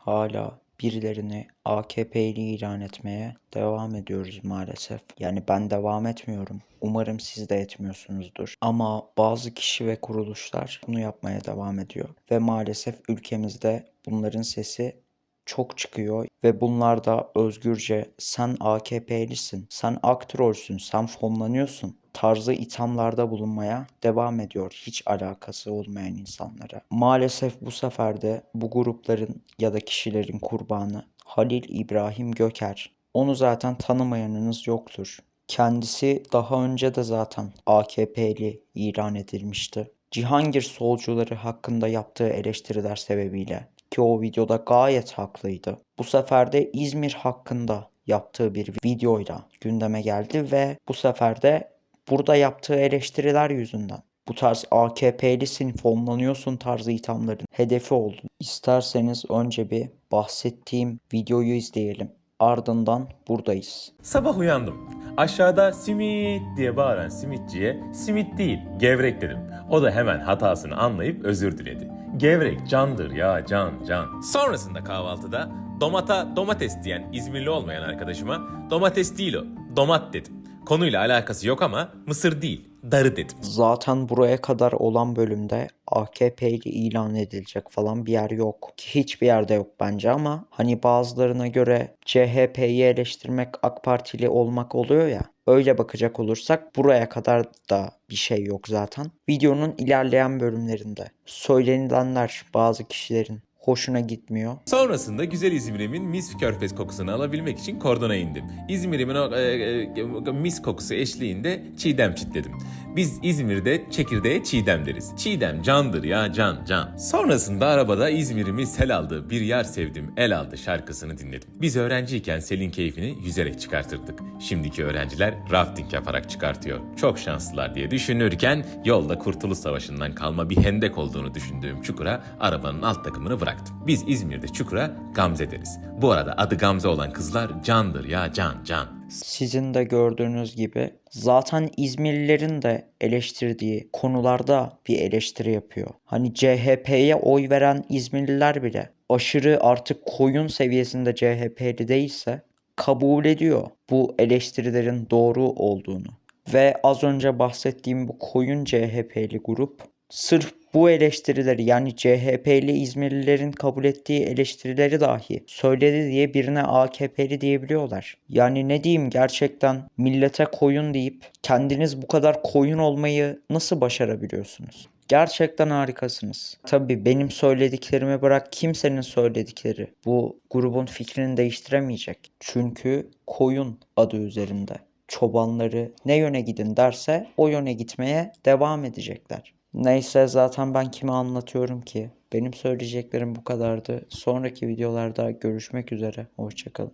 hala birilerini AKP'li ilan etmeye devam ediyoruz maalesef. Yani ben devam etmiyorum. Umarım siz de etmiyorsunuzdur. Ama bazı kişi ve kuruluşlar bunu yapmaya devam ediyor. Ve maalesef ülkemizde bunların sesi çok çıkıyor ve bunlar da özgürce sen AKP'lisin, sen aktrolsün, sen fonlanıyorsun tarzı ithamlarda bulunmaya devam ediyor hiç alakası olmayan insanlara. Maalesef bu sefer de bu grupların ya da kişilerin kurbanı Halil İbrahim Göker. Onu zaten tanımayanınız yoktur. Kendisi daha önce de zaten AKP'li ilan edilmişti. Cihangir solcuları hakkında yaptığı eleştiriler sebebiyle ki o videoda gayet haklıydı. Bu sefer de İzmir hakkında yaptığı bir videoyla gündeme geldi ve bu sefer de burada yaptığı eleştiriler yüzünden bu tarz AKP'lisin, fonlanıyorsun tarzı ithamların hedefi oldu. İsterseniz önce bir bahsettiğim videoyu izleyelim. Ardından buradayız. Sabah uyandım. Aşağıda simit diye bağıran simitçiye simit değil gevrek dedim. O da hemen hatasını anlayıp özür diledi. Gevrek candır ya can can. Sonrasında kahvaltıda domata domates diyen İzmirli olmayan arkadaşıma domates değil o domat dedim. Konuyla alakası yok ama mısır değil darı dedim. Zaten buraya kadar olan bölümde AKP'li ilan edilecek falan bir yer yok. Ki hiçbir yerde yok bence ama hani bazılarına göre CHP'yi eleştirmek AK Partili olmak oluyor ya. Öyle bakacak olursak buraya kadar da bir şey yok zaten. Videonun ilerleyen bölümlerinde söylenilenler bazı kişilerin hoşuna gitmiyor. Sonrasında güzel İzmir'imin mis körfez kokusunu alabilmek için kordona indim. İzmir'imin o e, e, mis kokusu eşliğinde çiğdem çitledim. Biz İzmir'de çekirdeğe çiğdem deriz. Çiğdem candır ya can can. Sonrasında arabada İzmir'imi sel aldı, bir yer sevdim, el aldı şarkısını dinledim. Biz öğrenciyken selin keyfini yüzerek çıkartırdık. Şimdiki öğrenciler rafting yaparak çıkartıyor. Çok şanslılar diye düşünürken yolda Kurtuluş Savaşı'ndan kalma bir hendek olduğunu düşündüğüm çukura arabanın alt takımını bıraktım. Biz İzmir'de çukura Gamze deriz. Bu arada adı Gamze olan kızlar candır ya can can. Sizin de gördüğünüz gibi zaten İzmirlilerin de eleştirdiği konularda bir eleştiri yapıyor. Hani CHP'ye oy veren İzmirliler bile aşırı artık koyun seviyesinde CHP'li değilse kabul ediyor bu eleştirilerin doğru olduğunu. Ve az önce bahsettiğim bu koyun CHP'li grup sırf bu eleştirileri yani CHP'li İzmirlilerin kabul ettiği eleştirileri dahi söyledi diye birine AKP'li diyebiliyorlar. Yani ne diyeyim gerçekten millete koyun deyip kendiniz bu kadar koyun olmayı nasıl başarabiliyorsunuz? Gerçekten harikasınız. Tabii benim söylediklerimi bırak kimsenin söyledikleri bu grubun fikrini değiştiremeyecek. Çünkü koyun adı üzerinde. Çobanları ne yöne gidin derse o yöne gitmeye devam edecekler. Neyse zaten ben kime anlatıyorum ki? Benim söyleyeceklerim bu kadardı. Sonraki videolarda görüşmek üzere. Hoşçakalın.